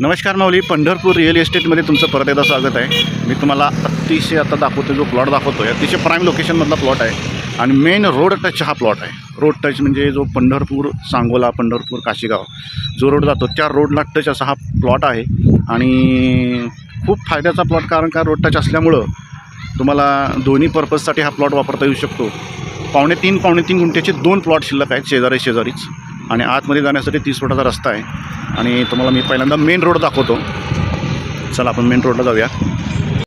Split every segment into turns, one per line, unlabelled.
नमस्कार माऊली पंढरपूर रिअल इस्टेटमध्ये तुमचं परत एकदा स्वागत आहे. मी तुम्हाला अतिशय आता दाखवतो जो प्लॉट दाखवतो आहे अतिशय प्राईम लोकेशनमधला प्लॉट आहे. आणि मेन रोड टच हा प्लॉट आहे. रोड टच म्हणजे जो पंढरपूर सांगोला पंढरपूर काशीगाव जो रोड जातो त्या रोडला टच असा हा प्लॉट आहे. आणि खूप फायद्याचा प्लॉट कारण का रोड टच असल्यामुळं तुम्हाला दोन्ही पर्पजसाठी हा प्लॉट वापरता येऊ शकतो. पावणे तीन पावणे तीन गुंठ्याचे दोन प्लॉट शिल्लक आहेत शेजारी शेजारीच. आणि आतमध्ये जाण्यासाठी तीस फुटाचा रस्ता आहे. आणि तुम्हाला मी पहिल्यांदा मेन रोड दाखवतो. चला आपण मेन रोडला जाऊया.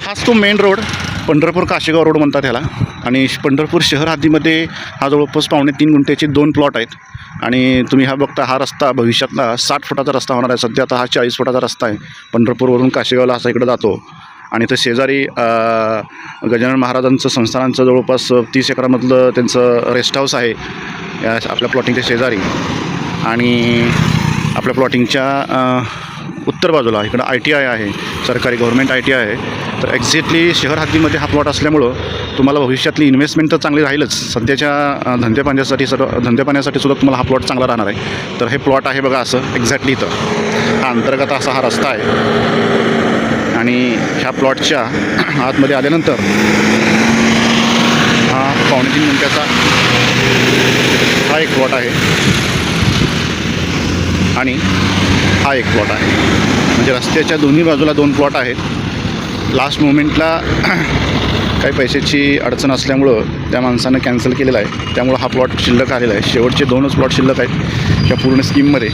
हाच तो main road Pandharpur Kashegaon road म्हणतात ह्याला. आणि पंढरपूर शहर हद्दीमध्ये हा जवळपास पावणे तीन गुंठ्याचे दोन प्लॉट आहेत. आणि तुम्ही हा बघता हा रस्ता भविष्यातला साठ फुटाचा रस्ता होणार आहे. सध्या आता हा चाळीस फुटाचा रस्ता आहे. पंढरपूरवरून काशेगावला असा इकडं जातो. आणि तर शेजारी गजानन महाराजांचं संस्थानांचं जवळपास तीस एकरामधलं त्यांचं रेस्ट हाऊस आहे. या आपल्या प्लॉटिंगच्या शेजारी. आणि आपल्या प्लॉटिंगच्या उत्तर बाजूला इकडं आय टी आय आहे सरकारी गव्हर्मेंट आय टी आय आहे. तर एक्झॅक्टली शहर हद्दीमध्ये हा प्लॉट असल्यामुळं तुम्हाला भविष्यातली इन्व्हेस्टमेंट तर चांगली राहीलच. सध्याच्या अ, धंदेपाण्यासाठी सर्व धंदेपाण्यासाठी सुद्धा तुम्हाला हा प्लॉट चांगला राहणार आहे. तर हे प्लॉट आहे बघा असं एक्झॅक्टली इथं. हा अंतर्गत असा हा रस्ता आहे. आणि ह्या प्लॉटच्या आतमध्ये आल्यानंतर हा पावणे तीन मिनटाचा हा एक प्लॉट आहे. आणि हा एक प्लॉट आहे. म्हणजे रस्त्याच्या दोन्ही बाजूला दोन प्लॉट आहेत. लास्ट मोमेंटला काही पैशाची अडचण असल्यामुळं त्या माणसानं कॅन्सल केलेला आहे. त्यामुळं हा प्लॉट शिल्लक आलेला आहे. शेवटचे दोनच प्लॉट शिल्लक आहेत या पूर्ण स्कीममध्ये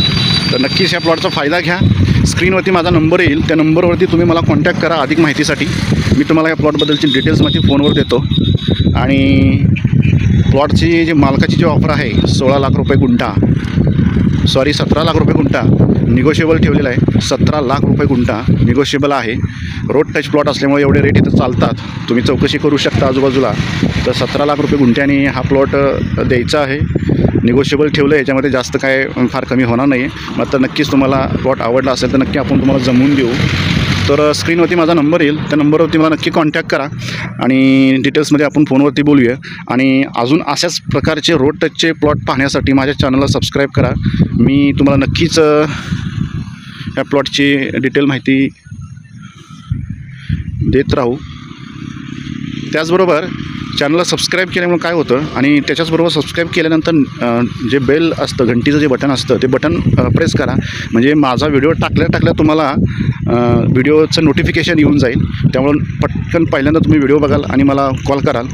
तर नक्कीच ह्या प्लॉटचा फायदा घ्या. स्क्रीनवरती माझा नंबर येईल. त्या नंबरवरती तुम्ही मला कॉन्टॅक्ट करा अधिक माहितीसाठी. मी तुम्हाला या प्लॉटबद्दलची डिटेल्स माहिती फोनवर देतो. आणि प्लॉटची जी मालकाची जी ऑफर आहे सोळा लाख रुपये गुंठा. सॉरी सतरा लाख रुपये गुंठा. निगोशिएबल ठेवलेला आहे. सतरा लाख रुपये गुंठा. निगोशिएबल आहे. रोड टच प्लॉट असल्यामुळे एवढे रेट इथं चालतात. तुम्ही चौकशी करू शकता आजूबाजूला. तर सतरा लाख रुपये गुंठ्याने हा प्लॉट द्यायचा आहे. निगोशिएबल ठेवलं आहे याच्यामध्ये जास्त काय फार कमी होणार नाही मग तर नक्कीच तुम्हाला प्लॉट आवडला असेल तर नक्की आपण तुम्हाला जमवून देऊ. तर स्क्रीनवरती माझा नंबर येईल. त्या नंबरवरती मला नक्की कॉन्टॅक्ट करा आणि डिटेल्समध्ये आपण फोनवरती बोलूया. आणि अजून अशाच प्रकारचे रोड टचचे प्लॉट पाहण्यासाठी माझ्या चॅनलला सबस्क्राईब करा. मी तुम्हाला नक्कीच या प्लॉटची डिटेल माहिती देत राहू. त्याचबरोबर चॅनलला सबस्क्राईब केल्यामुळे काय होतं आणि त्याच्याचबरोबर सबस्क्राईब केल्यानंतर जे बेल असतं घंटीचं जे बटन असतं ते बटन प्रेस करा. म्हणजे माझा व्हिडिओ टाकल्या टाकल्या तुम्हाला व्हिडिओचं नोटिफिकेशन येऊन जाईल. त्यामुळं पटकन पहिल्यांदा तुम्ही व्हिडिओ बघाल आणि मला कॉल कराल.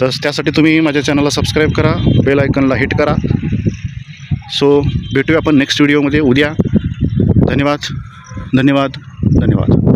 तर त्यासाठी तुम्ही माझ्या चॅनलला सबस्क्राईब करा बेल आयकनला हिट करा. सो भेटूया आपण नेक्स्ट व्हिडिओमध्ये. उद्या. धन्यवाद. धन्यवाद. धन्यवाद.